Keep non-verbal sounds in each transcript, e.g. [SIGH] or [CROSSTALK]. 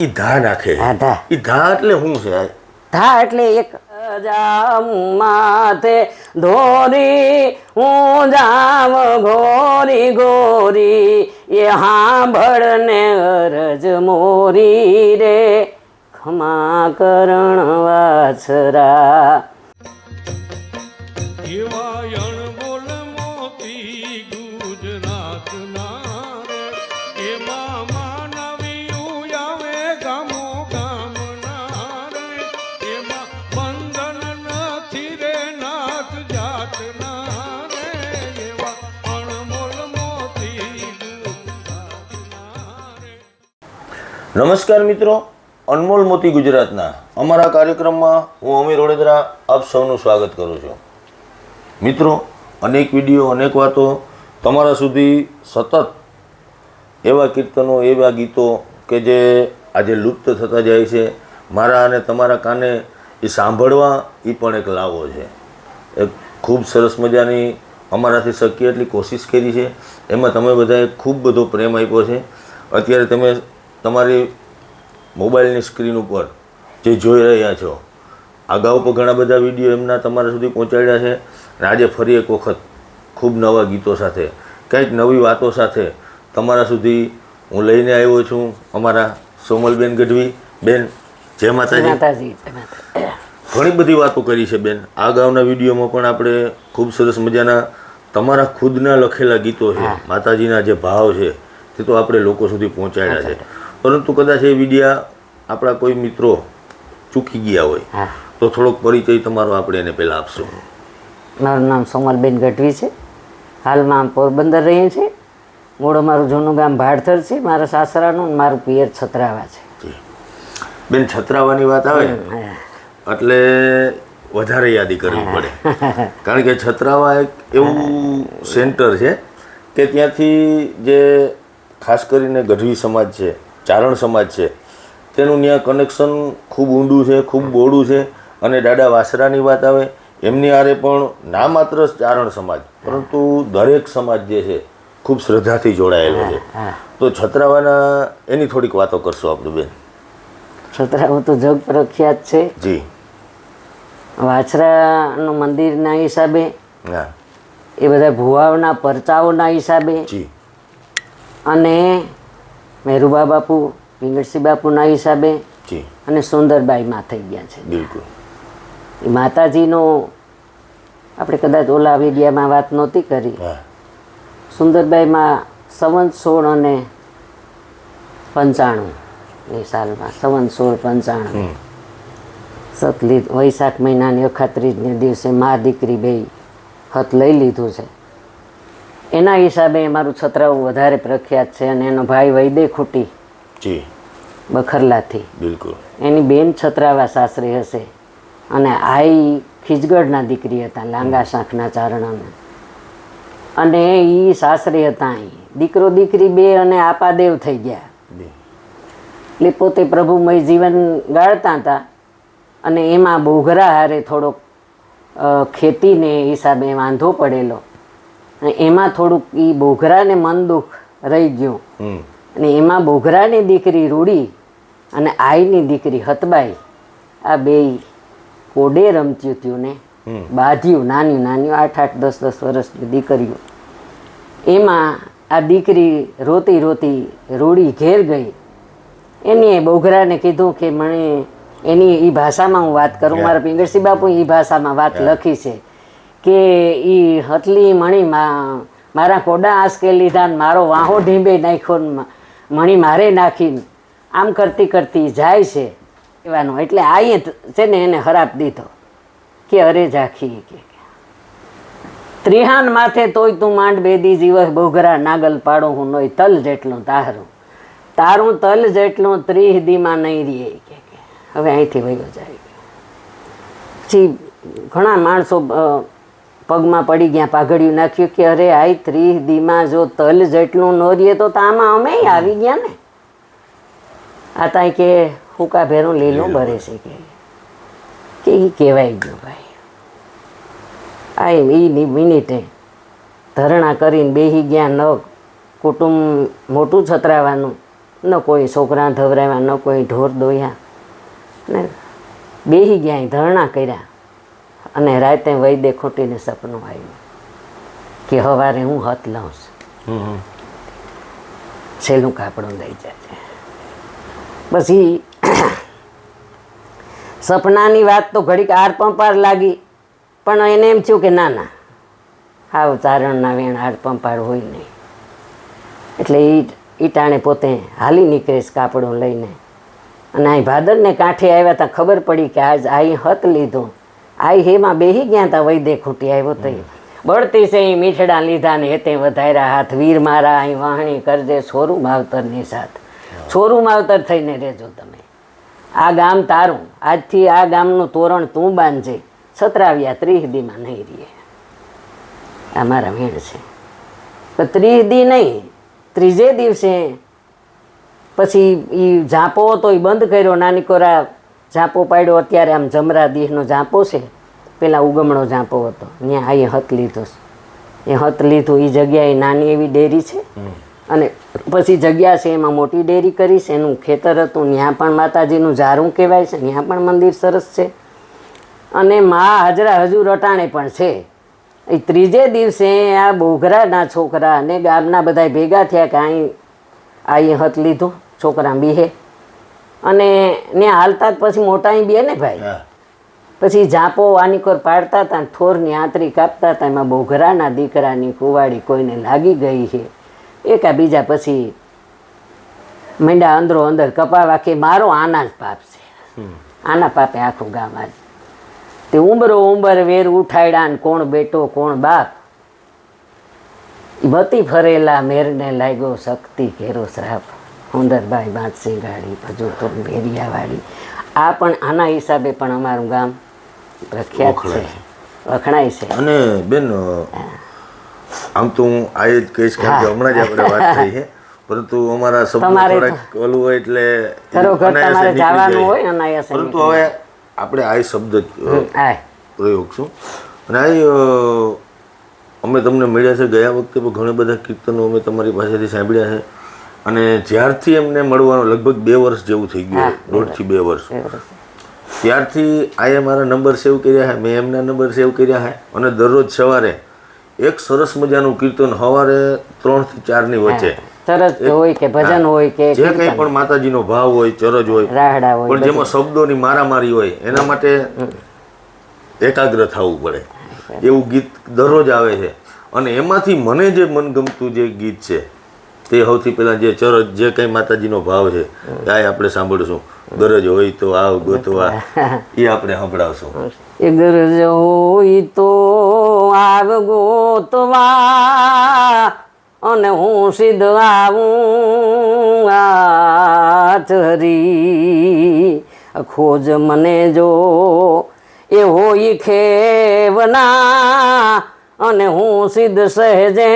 ઈ ધા નાખે. હા ધા. ઈ ધા એટલે શું છે? ધા એટલે એક માથે ધોરી હું જામ ગોરી ગોરી એ હાંભળ ને અરજ મોરી રે. ખમા કરણ વાછરા. નમસ્કાર મિત્રો, અનમોલ મોતી ગુજરાતના અમારા કાર્યક્રમમાં હું અમીર વડોદરા આપ સૌનું સ્વાગત કરું છું. મિત્રો, અનેક વીડિયો, અનેક વાતો તમારા સુધી સતત એવા કીર્તનો, એવા ગીતો કે જે આજે લુપ્ત થતા જાય છે, મારા અને તમારા કાને એ સાંભળવા એ પણ એક લાવો છે. એક ખૂબ સરસ મજાની અમારાથી શક્ય એટલી કોશિશ કરી છે. એમાં તમે બધાએ ખૂબ બધો પ્રેમ આપ્યો છે. અત્યારે તમે તમારી મોબાઈલની સ્ક્રીન ઉપર જે જોઈ રહ્યા છો અગાઉ પણ ઘણા બધા વીડિયો એમના તમારા સુધી પહોંચાડ્યા છે. અને આજે ફરી એક વખત ખૂબ નવા ગીતો સાથે કંઈક નવી વાતો સાથે તમારા સુધી હું લઈને આવ્યો છું અમારા સોમલબેન ગઢવી. બેન જય માતાજી. ઘણી બધી વાતો કરી છે બેન. આ અગાઉના વિડીયોમાં પણ આપણે ખૂબ સરસ મજાના તમારા ખુદના લખેલા ગીતો છે. માતાજીના જે ભાવ છે તે તો આપણે લોકો સુધી પહોંચાડ્યા છે. પરંતુ કદાચ એ વિડીયા આપણા કોઈ મિત્રો ચૂકી ગયા હોય હા. તો થોડોક પરિચય તમારો આપણે એને પહેલાં આપશું. મારું નામ સોમલબેન ગઢવી છે. હાલમાં પોરબંદર રહીએ છીએ. મૂળ અમારું જૂનું ગામ ભાડથર છે. મારા સાસરાનું મારું પિયર છત્રાવા છે. બેન છત્રાવાની વાત આવે? એટલે વધારે યાદી કરવી પડે. કારણ કે છત્રાવા એક એવું સેન્ટર છે કે ત્યાંથી જે ખાસ કરીને ગઢવી સમાજ છે ચારણ સમાજ છે. તેનું ત્યાં કનેક્શન ખૂબ ઊંડું છે ખૂબ બોડું છે અને દાદા વાસરાની વાત આવે એમની આરે પણ ના માત્ર ચારણ સમાજ પરંતુ દરેક સમાજ જે છે ખૂબ શ્રદ્ધાથી જોડાયેલો છે. તો છત્રાવાના એની થોડીક વાતો કરશો આપણે બેન. છત્રાવું તો જગ પ્રખ્યાત છે. જી. વાછરાનું મંદિરના હિસાબે એ બધા ભુવાઓના પરચાઓના હિસાબે જી. અને મેરુબા બાપુ પિંગળસી બાપુના હિસાબે અને સુંદરબાઈમાં થઈ ગયા છે. બિલકુલ. એ માતાજીનો આપણે કદાચ ઓલા વિડિયામાં વાત નહોતી કરી. સુંદરબાઈમાં સવન સોળ અને પંચાણું એ સાલમાં સવન સોળ પંચાણું. સતલી વૈશાખ મહિનાની અખાત્રીજને દિવસે મા દીકરી બે હત લઈ લીધું છે. એના હિસાબે મારું છતરાવું વધારે પ્રખ્યાત છે અને એનો ભાઈ વૈદે ખૂટી જી. બખરલાથી. બિલકુલ. એની બેન છત્રાવા સાસરી હશે અને આઈ ખીજગઢના દીકરી હતા લાંગા શાંખના ચારણોને. અને એ સાસરી હતા અહીં દીકરો દીકરી બે અને આપાદેવ થઈ ગયા. એટલે પોતે પ્રભુમય જીવન ગાળતા હતા અને એમાં બોઘરા હારે થોડોક ખેતીને હિસાબે વાંધો પડેલો. એમાં થોડુંક એ બોઘરાને મન દુઃખ રહી ગયું. અને એમાં બોઘરાની દીકરી રૂડી અને આઈની દીકરી હતબાઈ આ બે કોડે રમત્યું હતું ને બાધ્યું નાની નાની આઠ આઠ દસ દસ વર્ષની દીકરીઓ. એમાં આ દીકરી રોતી રોતી રૂડી ઘેર ગઈ. એની બોઘરાને કીધું કે મને એની એ ભાષામાં હું વાત કરું મારા પિંગળસી બાપુ એ ભાષામાં વાત લખી છે. કે એ હતલી મણી મારા કોડા આંસકે લીધા ને મારો વાહો ઢીંબે નાખ્યો ને મણી મારે નાખીને આમ કરતી કરતી જાય છે કહેવાનું એટલે આઈએ છે ને એને હરાપ દીધો. કે અરે ઝાખી કે ત્રિહાન માથે તોય તું માંડ બેદી જીવસ બોઘરા નાગલ પાડો હું નોય તલ જેટલું તારું. તારું તલ જેટલું ત્રીહ દીમાં નહીં રીએ કે. હવે અહીંથી વયો જાય. પછી ઘણા માણસો પગમાં પડી ગયા પાઘડિયું નાખ્યું કે અરે આઈ ત્રીસ દીમાં જો તલ જેટલું ન રીએ તો તામાં અમે આવી ગયા ને. આ તાય કે હુકા ભેરું લીલું ભરે છે કે. કે એ કહેવાય ગયું ભાઈ. આ એની મિનિટે ધરણા કરીને બેહી ગયા ન કુટુંબ મોટું છતરાવાનું ન કોઈ છોકરા ધવરાવ્યા ન કોઈ ઢોર દોયા. ને બેહી ગયા એ ધરણા કર્યા. અને રાતે વૈદે ખોટીને સપનું આવ્યું કે સવારે હું હથ લઉં છું. છેલ્લું કાપડું લઈ જાય પછી [CLEARS THROAT] સપનાની વાત તો ઘડીક આર પંપાર લાગી પણ એને એમ થયું કે ના ના. હાવ ચારણના વેણ આર પંપાર હોય નહીં. એટલે એ ઈ ટાણે પોતે હાલી નીકળીશ કાપડું લઈને. અને અહીં ભાદરને કાંઠે આવ્યા તા ખબર પડી કે આજ અહીં હત લીધું. આઈ હેમાં બેહી ગયા તા વૈદે ખૂટી આવ્યો તો બળતી છે ઈ મીઠડા લીધા ને હેતે વધાર્યા હાથ. વીર મારા અહીં વાહણી કરજે છોરું માવતરની સાથ. છોરું માવતર થઈને રહેજો તમે. આ ગામ તારું. આજથી આ ગામનું તોરણ તું બાંધજે. સતરાવ્યા ત્રીસ દીમાં નહીં રહીએ. આ મારા મેળ છે. તો ત્રીસ દી નહીં ત્રીજે દિવસે પછી એ ઝાંપો હતો એ બંધ કર્યો. નાની કોરા ઝાંપો પાડ્યો અત્યારે આમ જમરા દીહનો ઝાંપો છે. પેલા ઉગમણો ઝાંપો હતો. ત્યાં આ એ હત લીધો છે. એ હત લીધું એ જગ્યાએ નાની એવી ડેરી છે. અને પછી જગ્યા છે એમાં મોટી ડેરી કરી છે. એનું ખેતર હતું. ત્યાં પણ માતાજીનું ઝારું કહેવાય છે. ત્યાં પણ મંદિર સરસ છે. અને મા હાજરા હજુ રટાણે પણ છે. એ ત્રીજે દિવસે આ બોઘરાના છોકરા અને ગામના બધા ભેગા થયા કે અહીં આ હત લીધું. છોકરા બીહે. અને ને હાલતા જ પછી મોટા અહીં બે ને ભાઈ પછી જાપો વાનીકોર પાડતા હતા થોરની આંતરી કાપતા હતા એમાં બોઘરાના દીકરાની કુવાડી કોઈને લાગી ગઈ છે. એકા બીજા પછી મંડા અંદરો અંદર કપાવા કે મારો આના જ પાપ છે. આના પાપે આખું ગામ આજ. તે ઉંબરો ઉંબર વેર ઉઠાડ્યા ને કોણ બેટો કોણ બાપ. વતી ફરેલા મેરને લાગ્યો શક્તિ ઘેરો શ્રાપ. સુંદરબાઈ બાંધસી ગાડી ભજુ તો ભેરિયાવાળી આ પણ આના હિસાબે પણ અમારું ગામ પ્રખ્યાત છે. વખણાય છે. અને બેન આમ તો હું આ જ કહીશ કે હમણાં જ આપણે વાત થઈ છે. પરંતુ અમારા શબ્દો થોડાક ઓલું હોય એટલે તમારે જવાનું હોય અનાયાસ પરંતુ હવે આપણે આ શબ્દ જ અ, હમ, આય. પ્રયોગ છું. અને આ અમે તમને મળ્યા છે. ગયા વખતે પણ ઘણા બધા કીર્તનો અમે તમારી પાસેથી સાંભળ્યા છે. અને જ્યારથી એમને મળવાનો લગભગ બે વર્ષ જેવું થઈ ગયું દોઢથી બે વર્ષ. ત્યારથી આએ મારા નંબર સેવ કર્યા હે મેં એમના નંબર સેવ કર્યા હે. અને દરરોજ સવારે એક સરસ મજાનું કીર્તન સવારે ત્રણથી ચારની વચ્ચે. ચરજ હોય કે ભજન હોય કે જે કંઈ પણ માતાજીનો ભાવ હોય ચરજ હોય રાહડા હોય પણ જેમાં શબ્દોની મારામારી હોય એના માટે એકાગ્ર થવું પડે. એવું ગીત દરરોજ આવે છે. અને એમાંથી મને જે મનગમતું જે ગીત છે તે સૌથી પહેલા જે ચરજ જે કંઈ માતાજીનો ભાવ છે એ આપણે સાંભળશું. ગરજ હોય તો આવ ગોતવા એ આપણે સંભળાવશું. એ ગરજ હોય તો આવ ગોતવા અને હું સિદ્ધ આવું આચરી ખોજ મને જો એ હોય ખેવના અને હું સિદ્ધ સહેજે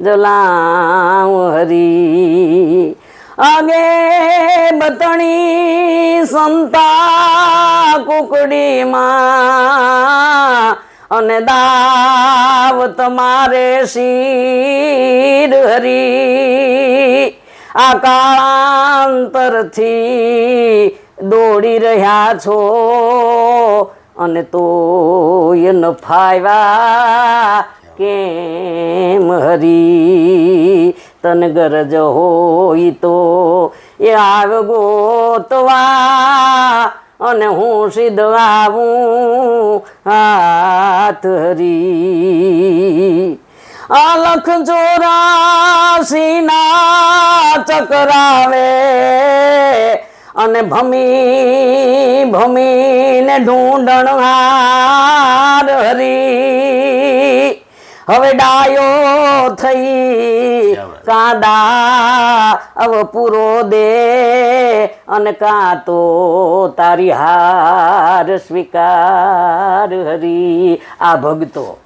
જલાવ હરી. આગે બતણી સંતા કુકડીમાં અને દાવ તમારે શીર હરી. આ કાળાંતરથી દોડી રહ્યા છો અને તો એ નફાવ્યા કેમ હરી? તન ગરજ હોય તો એ આવ ગોતવા અને હું સિદ્ધ હાથ હરી. અલખ ચોરાસી ના ચકરાવે અને ભમી ભમીને ઢૂંઢણ હાર હરી. હવે ડાયો થઈ. કાંદા અવ પૂરો દે અને કાં તો તારી હાર સ્વીકાર હરી. આ ભગતો.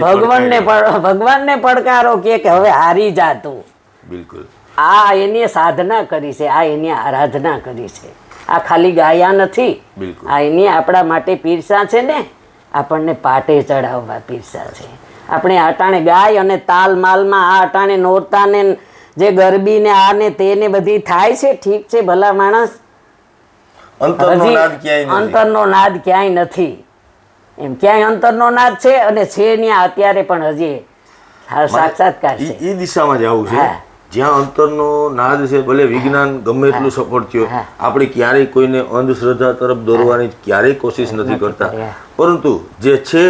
ભગવાનને ભગવાનને પડકારો કે કે હવે હારી જા તું. બિલકુલ. આ એની સાધના કરી છે આ એની આરાધના કરી છે. આ ખાલી ગાયા નથી. આ એની આપણા માટે પીરસા છે ને. આપણને પાટે ચડાવવા પીરસા છે. આપણે અટાણે ગાય અને તાલ માલમાં આ અટાણે નોરતાને જે ગરબી ને આ ને તે ને બધી થાય છે ઠીક છે ભલા માણસ? અંતરનો નાદ ક્યાંય નથી. એમ ક્યાંય અંતરનો નાદ છે અને છે ત્યાં અત્યારે પણ હજી સાક્ષાત્કાર છે. એ દિશામાં જવું છે. જ્યાં અંતરનો નાદ છે ભલે વિજ્ઞાન ગમે એટલું સફળ થયો આપણે ક્યારેય કોઈને અંધશ્રદ્ધા તરફ દોરવાની ક્યારેય કોશિશ નથી કરતા. પરંતુ જે છે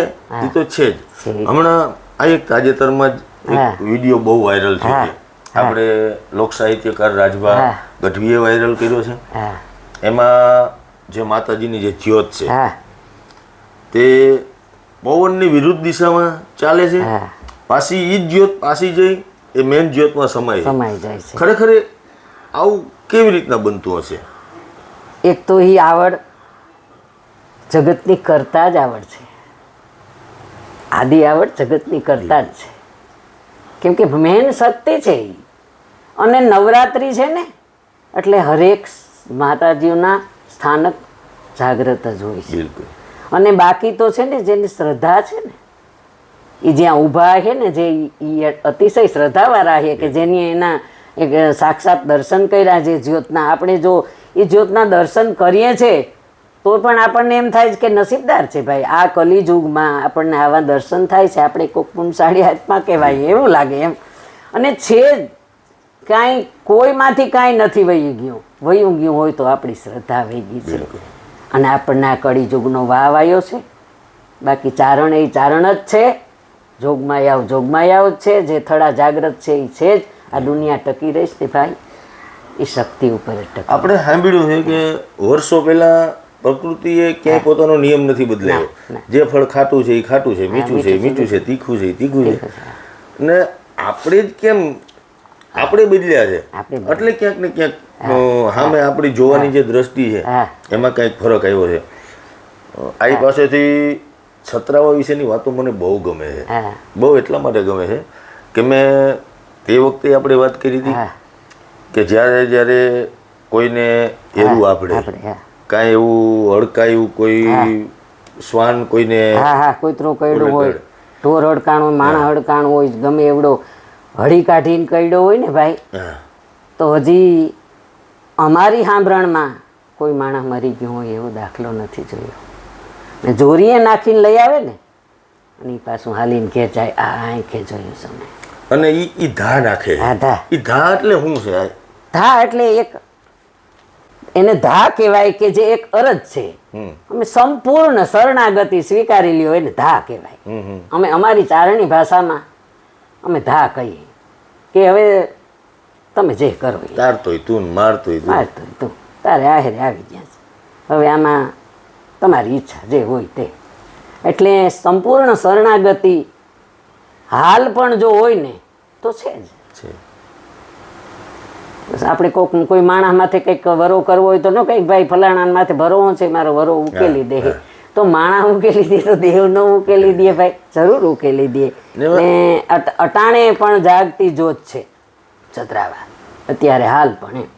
એ તો છે જ. હમણાં આ એક તાજેતરમાં જ એક વીડિયો બહુ વાયરલ થયો. છે આપણે લોક સાહિત્યકાર રાજભા ગઢવીએ વાયરલ કર્યો છે. એમાં જે માતાજીની જે જ્યોત છે તે પવનની વિરુદ્ધ દિશામાં ચાલે છે. પાછી ઈ જ્યોત પાછી જઈ એ મેન જ્યોતમાં સમાય છે. સમાઈ જાય છે. ખરેખર આવું કેવી રીતના બનતું હશે? એક તો એ આવડ જગતની કરતા જ આવડ છે. આદિ આવડ જગતની કરતા જ છે. કેમ કે મેન શક્તિ છે એ અને નવરાત્રિ છે ને એટલે હરેક માતાજીઓના સ્થાનક જાગ્રત જ હોય છે. અને બાકી તો છે ને જેની શ્રદ્ધા છે ને એ જ્યાં ઊભા છે ને જે એ અતિશય શ્રદ્ધાવાળા છે કે જેની એના એક સાક્ષાત દર્શન કર્યા છે જ્યોતના. આપણે જો એ જ્યોતના દર્શન કરીએ છે તો પણ આપણને એમ થાય છે કે નસીબદાર છે ભાઈ. આ કલિયુગમાં આપણને આવા દર્શન થાય છે આપણે કોક પુણસાળી હાથમાં કહેવાય એવું લાગે એમ. અને છે જ કાંઈ કોઈમાંથી કાંઈ નથી વહી ગયું. વહ્યું ગયું હોય તો આપણી શ્રદ્ધા વહી ગઈ છે. અને આપણને આ કળીયુગનો વાવ આવ્યો છે. બાકી ચારણ એ ચારણ જ છે. જોગમાં આવ જોગમાં આવ જ છે. જે થડા જાગ્રત છે એ છે જ. આ દુનિયા ટકી રહીશ ભાઈ. એ શક્તિ ઉપર ટકી આપણે સાંભળ્યું છે કે વર્ષો પહેલા પ્રકૃતિએ ક્યાંય પોતાનો નિયમ નથી બદલાયો. જે ફળ ખાટું છે એ ખાટું છે મીઠું છે એ મીઠું છે તીખું છે એ તીખું છે ને આપણે જ કેમ આપણે બદલ્યા છે. એટલે ક્યાંક ને ક્યાંક સામે આપણી જોવાની જે દ્રષ્ટિ છે એમાં કંઈક ફરક આવ્યો છે. આઈ પાસેથી છત્રાવા વિશેની વાતો મને બહુ ગમે છે. બહુ એટલા માટે ગમે છે કે મેં તે વખતે આપણે વાત કરી હતી કે જ્યારે જ્યારે કોઈને એવું આપણે કાંઈ એવું હડકાયું કોઈ શ્વાન કોઈને હા હા કૂતરું કયડું હોય. ઢોર હડકાણું માણા હડકાણું હોય ગમે એવડો હળી કાઢીને કયડો હોય ને ભાઈ તો હજી અમારી સાંભળણમાં કોઈ માણસ મરી ગયો હોય એવો દાખલો નથી જોયો. ને જોરીએ નાખીને લઈ આવે ને અને એ પાછું હાલીને જાય આ આંખે જોયું સમય. અને ઈ ઈ ધા નાખે. હા ધા ઈ ધા એટલે શું છે? ધા એટલે એક એને ધા કહેવાય કે જે એક અરજ છે. અમે સંપૂર્ણ શરણાગતિ સ્વીકારી લ્યો એને ધા કહેવાય. અમે અમારી ચારણી ભાષામાં અમે ધા કહીએ કે હવે તમે જે કરો તારતોય તું મારતોય મારતોય તું. તારે આહેરે આવી ગયા છે. હવે આમાં તમારી ઈચ્છા જે હોય તે. એટલે સંપૂર્ણ શરણાગતિ હાલ પણ જો હોય ને તો છે જ. છે. આપણે કોઈક કોઈ માણસ માથે કંઈક વરો કરવો હોય તો ન કંઈક ભાઈ ફલાણા માથે ભરો છે મારો વરો ઉકેલી દે. તો માણા ઉકેલી દે તો દેવ ન ઉકેલી દે ભાઈ. જરૂર ઉકેલી દે. ને અટાણે પણ જાગતી જોત છે છત્રાવા અત્યારે હાલ પણ એમ.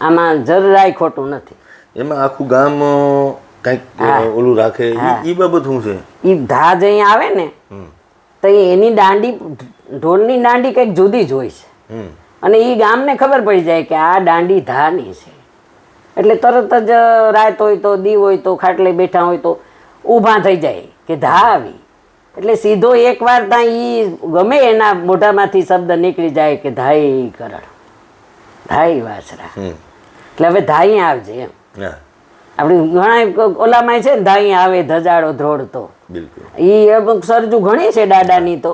આમાં જરાય ખોટું નથી. એમાં આખું ગામ અ, ઓલું રાખે. ઈ ઈ બાબત શું છે? એ ધા જઈ આવે ને તો એની દાંડી ઢોલની દાંડી કંઈક જુદી જ હોય છે. હમ. અને એ ગામને ખબર પડી જાય કે આ દાંડી ધાની છે. એટલે તરત જ રાત હોય તો દી હોય તો ખાટલે બેઠા હોય તો ઊભા થઈ જાય કે ધા આવી. એટલે સીધો એકવાર ત્યાં એ ગમે એના મોઢામાંથી શબ્દ નીકળી જાય કે ધાઈ કરણ. ધાઈ વાસરા. એટલે હવે ધાઈ આવજે એમ. આપણે ઘણા ઓલામાં છે ને ધાઈ આવે ધજાડો ધ્રોડતો એ અમુક સરજુ ઘણી છે દાદાની તો.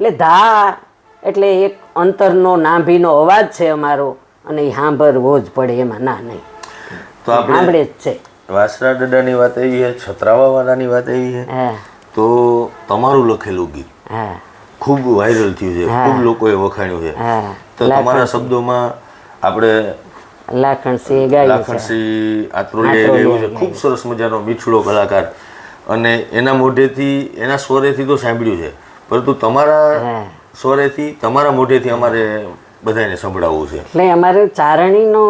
એટલે ધા એટલે એક અંતરનો નાભીનો અવાજ છે અમારો અને એ સાંભળવો જ પડે એમાં ના નહીં. તો આપણે સાંભળે જ છે. વાસરા દાદાની વાત એવી છે છત્રાવા વાળાની વાત એવી છે. તો તમારું લખેલું ગીત ખૂબ વાયરલ થયું છે ખૂબ લોકોએ વખાણ્યું છે. તો તમારા શબ્દોમાં આપણે લાખણસિંહ આત્રોલિયા એવું છે. ખૂબ સરસ મજાનો મીઠડો કલાકાર. અને એના મોઢેથી એના સ્વરેથી તો સાંભળ્યું છે. પરંતુ તમારા સ્વરેથી તમારા મોઢેથી અમારે બધાને સંભળાવવું છે. એટલે અમારે ચારણીનો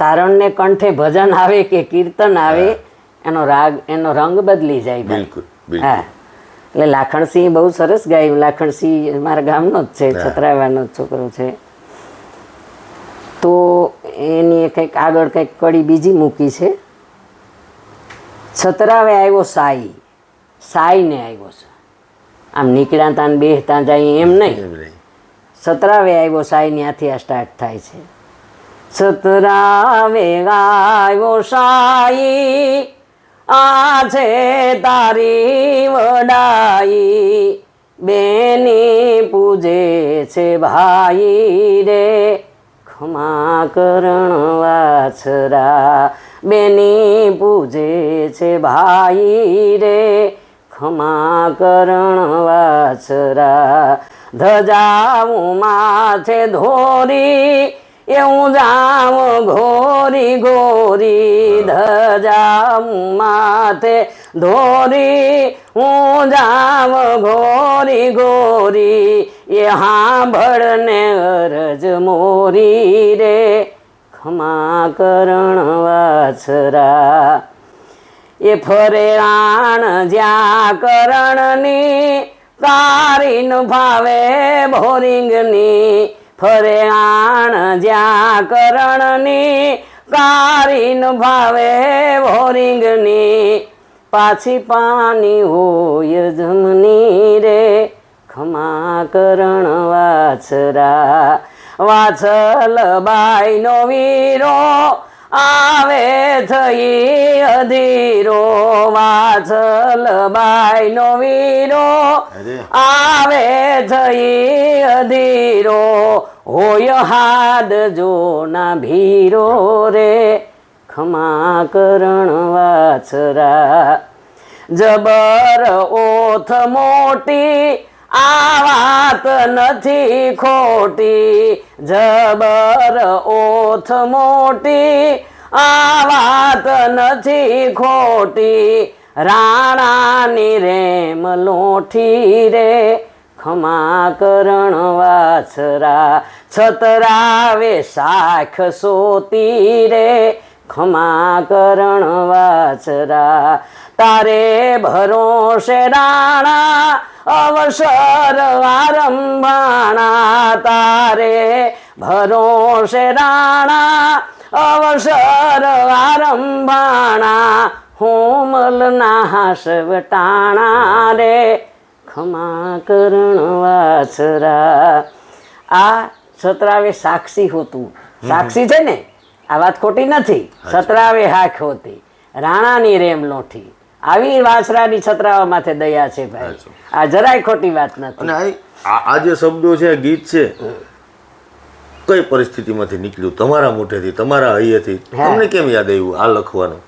ચારણને કંઠે ભજન આવે કે કીર્તન આવે એનો રાગ એનો રંગ બદલી જાય બિલકુલ હા. એટલે લાખણસિંહ બહુ સરસ ગાયું લાખણસિંહ મારા ગામનો જ છે છત્રાવાનો છોકરો છે. તો એની કંઈક આગળ કંઈક કડી બીજી મૂકી છે. છતરાવે આવ્યો સાઈ સાઈને આવ્યો છે. આમ નીકળ્યા તા બેહતા જાય એમ નહીં. એમ નહીં. સતરાવે આવ્યો સાઈ ત્યાંથી આ સ્ટાર્ટ થાય છે. સતરાવે આવ્યો સાઈ આ છે તારી વડાઈ બેની પૂજે છે ભાઈ રે. ખમા કરણ વાછરા બેની પૂજે છે ભાઈ રે. ખમા કરણ વાછરા ધજાવું માથે ધોરી એવું જામ ઘોરી ઘોરી ધજાવું માથે ધોરી હું જામ ઘોરી ઘોરી એ હાંભળને અરજ મોરી રે ખમા કરણ વાછરા એ ફરે રાણ જ્યાં કરણની તારીન ભાવે ભોરિંગની. ફરે રાણ જ્યાં કરણની કારીન ભાવે ભોરિંગની. પાછી પાણી હોય જમની રે, ખમા કરણ વાછરા. વાછલ બાઈનો વીરો આવે થઈ અધીરો વાછલ બાઈનો વીરો. આવે થઈ અધીરો હોય હાદ જો ના ભીરો રે. ખમા કરણ વાછરા. જબર ઓથ મોટી આ વાત નથી ખોટી, જબર ઓથ મોટી. આ વાત નથી ખોટી, રાણાની રેમ લોઠી રે. ખમા કરણ વાછરા છતરાવે શાખ સોતી રે. ખમા કરણ વાછરા, તારે ભરોસે રાણા અવસર વારંભાણા તારે ભરોસે રાણા અવસર આરંભાણા હોમલના હાસવટાણા રે. ખમા કરણ વાછરા. આ સતરાવે સાક્ષી હોતું. સાક્ષી છે ને? આ વાત ખોટી નથી. સતરાવે હાખ હોતી. રાણાની રેમ લોઠી. આવી વાસરાની છતરાવા માથે દયા છે ભાઈ. આ જરાય ખોટી વાત નથી. અને આ જે શબ્દો છે ગીત છે કઈ પરિસ્થિતિમાંથી નીકળ્યું? તમારા મોઢેથી તમારા હૈયેથી. તમને કેમ યાદ આવ્યું આ લખવાનું?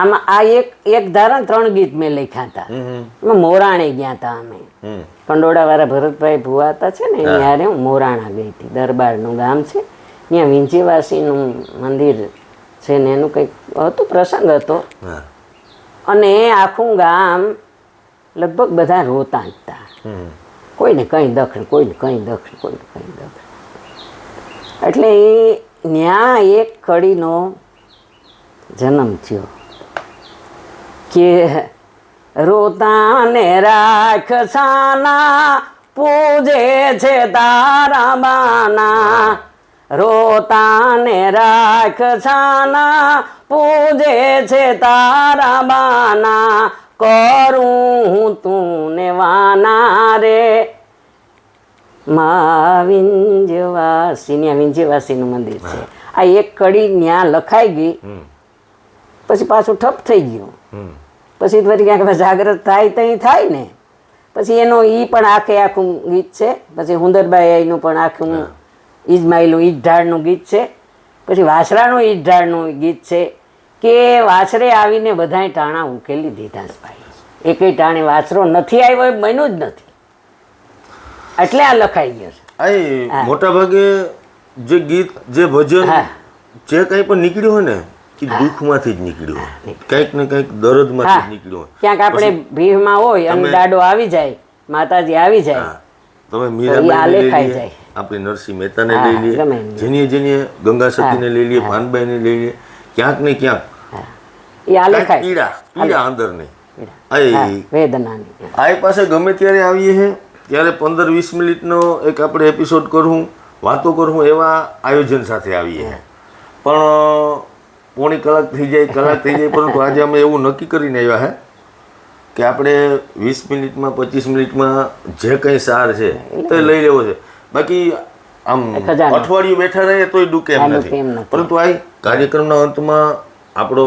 આમાં આ એક એક ધારણ ત્રણ ગીત મેં લખ્યા હતા. મોરાણે ગયા હતા અમે. પંડોળા વાળા ભરતભાઈ ભુવા હતા છે ને ત્યારે હું મોરાણા ગઈ હતી. દરબારનું ગામ છે. ત્યાં વિંજીવાસીનું મંદિર છે ને એનું કંઈક હતું પ્રસંગ હતો. અને આખું ગામ લગભગ બધા રોતા હતા કોઈને કંઈ દખલ કોઈને કંઈ દખલ કોઈને કંઈ દખલ. એટલે એ ન્યા એક કડીનો જન્મ થયો કે રોતાને રાખસાના પૂજે છે તારા બાના. રોતાને રાખ છાના પૂજે છે તારા બાના કરું હું તું વાના રે. મા વિંજવાસીની વિંજવાસીનું મંદિર છે. આ એક કડી ત્યાં લખાઈ ગઈ. પછી પાછું ઠપ થઈ ગયું. પછી ફરી ક્યાંક જાગ્રત થાય ત્યાં થાય ને. પછી એનો એ પણ આખે આખું ગીત છે. પછી હુંદરબાઈ એનું પણ આખું ઈજમાઈલું ઈઢાળનું ઢાળનું ગીત છે. પછી વાસરાનું ઈજ ઢાળનું ગીત છે કે વાસરે આવીને બધાએ ટાણા ઉકેલી દીધા ભાઈ. એકે ટાણે વાસરો નથી આવ્યો એ બન્યું જ નથી. એટલે આ લખાઈ ગયો છે. મોટા ભાગે જે ગીત જે ભજન. જે કંઈ પણ નીકળ્યું હોય ને એ દુઃખમાંથી જ નીકળ્યું હોય. કંઈક ને કંઈક દર્દમાંથી જ નીકળ્યું હોય. ક્યાંક આપણે ભીડમાં હોય અને દાડો આવી જાય માતાજી આવી જાય. તમે તો ઈ મીરાબાઈને લઈ આલેખાઈ લઈએ જાય. આપણે નરસિંહ મહેતાને લઈ લઈએ. જેની જેની ગંગા સતીને લઈ લઈએ ભાનબાઈને લઈ લઈએ ક્યાંક ને ક્યાંક પીડા પીડા અંદરની. વેદનાની. આ પાસે ગમે ત્યારે આવીએ હે ત્યારે પંદર વીસ મિનિટનો એક આપણે એપિસોડ કરું વાતો કરું એવા આયોજન સાથે આવીએ પણ પોણી કલાક થઈ જાય કલાક થઈ જાય પરંતુ આજે અમે એવું નક્કી કરીને આવ્યા હે કે આપણે વીસ મિનિટમાં પચીસ મિનિટમાં જે કંઈ સાર છે તે લઈ લેવો છે. બાકી આમ અઠવાડિયું બેઠા રહીએ તોય ડૂકે એમ નથી. પરંતુ આ કાર્યક્રમના અંતમાં આપણો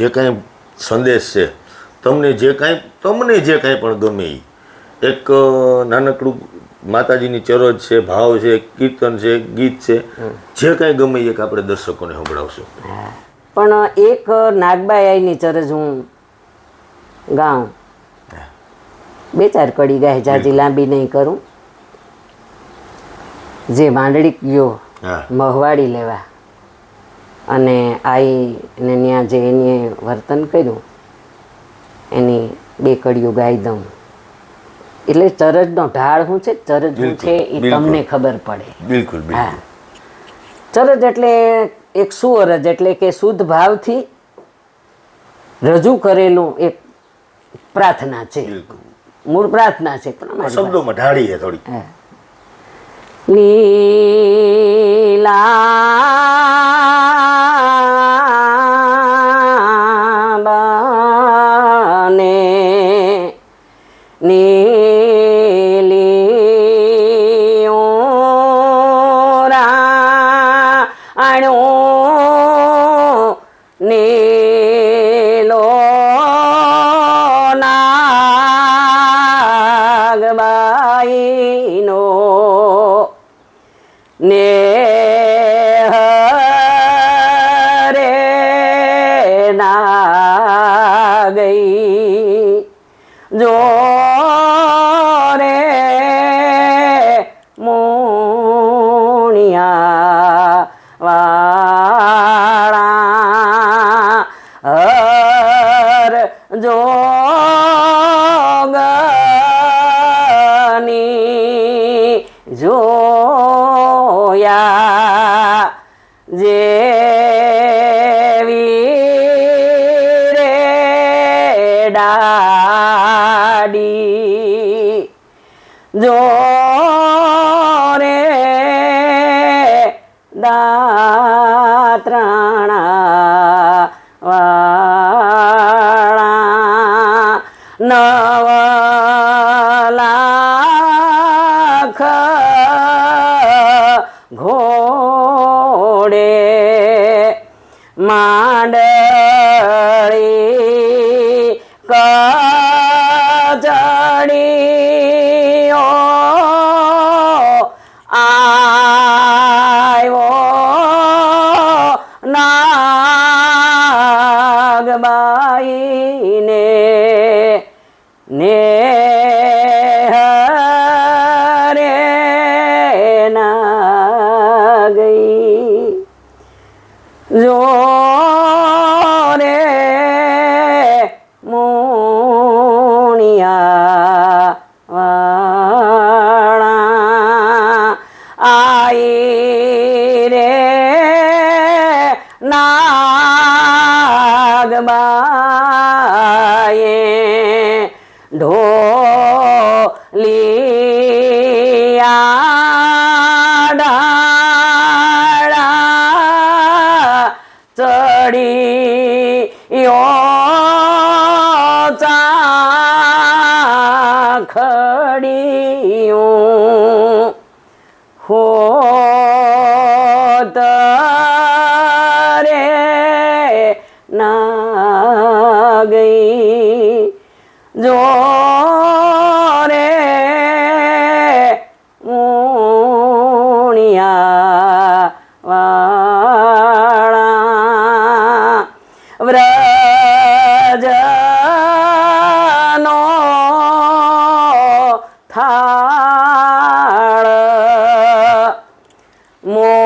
જે કાંઈ સંદેશ છે તમને જે કાંઈ તમને જે કાંઈ પણ ગમે એક નાનકડું માતાજીની ચરજ છે ભાવ છે કીર્તન છે ગીત છે જે કાંઈ ગમે એક આપણે દર્શકોને સંભળાવશું. પણ એક નાગબાઈ આઈની ચરજ હું ગાઉં. બે ચાર કડી ગાય જાજી લાંબી નહીં કરું. જે માંડળી ગયો મહવાડી લેવા. અને આઈ ને ત્યાં જે એને વર્તન કર્યું એની બે કડીઓ ગાઈ દઉં. એટલે ચરજનો ઢાળ શું છે? ચરજ શું છે એ તમને ખબર પડે. બિલકુલ હા. ચરજ એટલે એક સુઅરજ એટલે કે શુદ્ધ ભાવથી રજૂ કરેલું એક પ્રાર્થના છે. મૂળ પ્રાર્થના છે. પણ શબ્દોમાં ઢાળી છે થોડી હા. લીલા more માંડળી. ঢোলি મોતીનો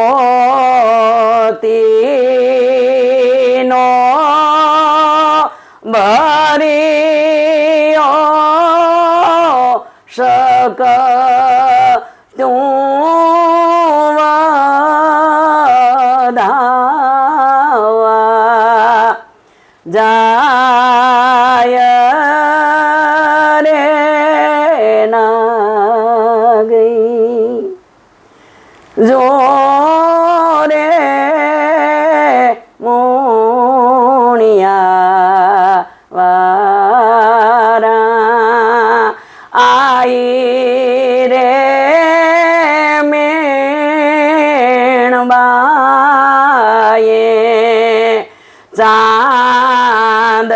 ચાંદ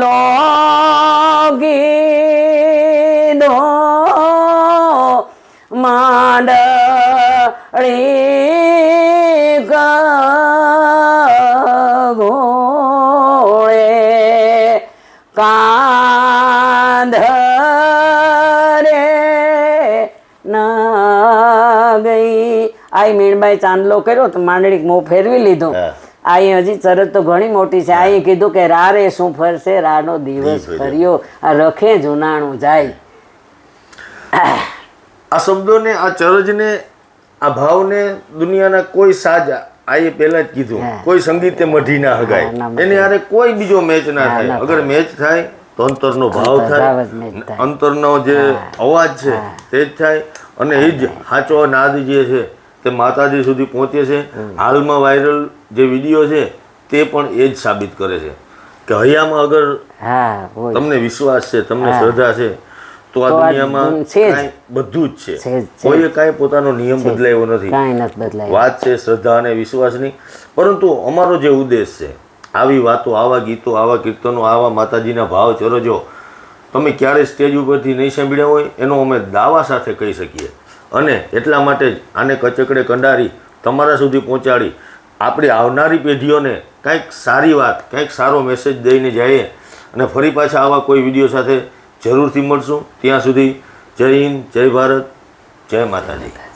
લોગીધો માંડ ગોળે કાંધરે ના ગઈ. આઈ મીણબાઈ ચાંદલો કર્યો તો માંડળી મો ફેરવી લીધો. હા. આઈ હજી શરત તો ઘણી મોટી છે. અહીં કીધું કે રારે શું ફરશે? રાનો દિવસ ફર્યો. આ રખે જુનાણું જાય. આ શબ્દોને આ ચરજને આ ભાવને દુનિયાના કોઈ સાજ એ પહેલા જ કીધું. કોઈ સંગીતે મઢી ના હગાય. એને હારે કોઈ બીજો મેચ ના થાય. અગર મેચ થાય તો અંતરનો ભાવ થાય. અંતરનો જે અવાજ છે તે જ થાય. અને એ જ સાચો નાદ જે છે તે માતાજી સુધી પહોંચે છે. હાલમાં વાયરલ જે વીડિયો છે તે પણ એ જ સાબિત કરે છે. કે હૈયામાં અગર તમને વિશ્વાસ છે તમને શ્રદ્ધા છે તો આ દુનિયામાં બધું જ છે. કોઈએ કાંઈ પોતાનો નિયમ બદલાયો નથી. વાત છે શ્રદ્ધા અને વિશ્વાસની પરંતુ અમારો જે ઉદ્દેશ છે આવી વાતો આવા ગીતો આવા કીર્તનો આવા માતાજીના ભાવ ચરજો તમે ક્યારે સ્ટેજ ઉપરથી નહીં સાંભળ્યા હોય એનો અમે દાવા સાથે કહી શકીએ. અને એટલા માટે જ આને કચકડે કંડારી તમારા સુધી પહોંચાડી. આપણી આવનારી પેઢીઓને કંઈક સારી વાત, કંઈક સારો મેસેજ દઈને જઈએ અને ફરી પાછા આવા કોઈ વીડિયો સાથે જરૂરથી મળશું. ત્યાં સુધી જય હિન્દ, જય ભારત, જય માતાજી.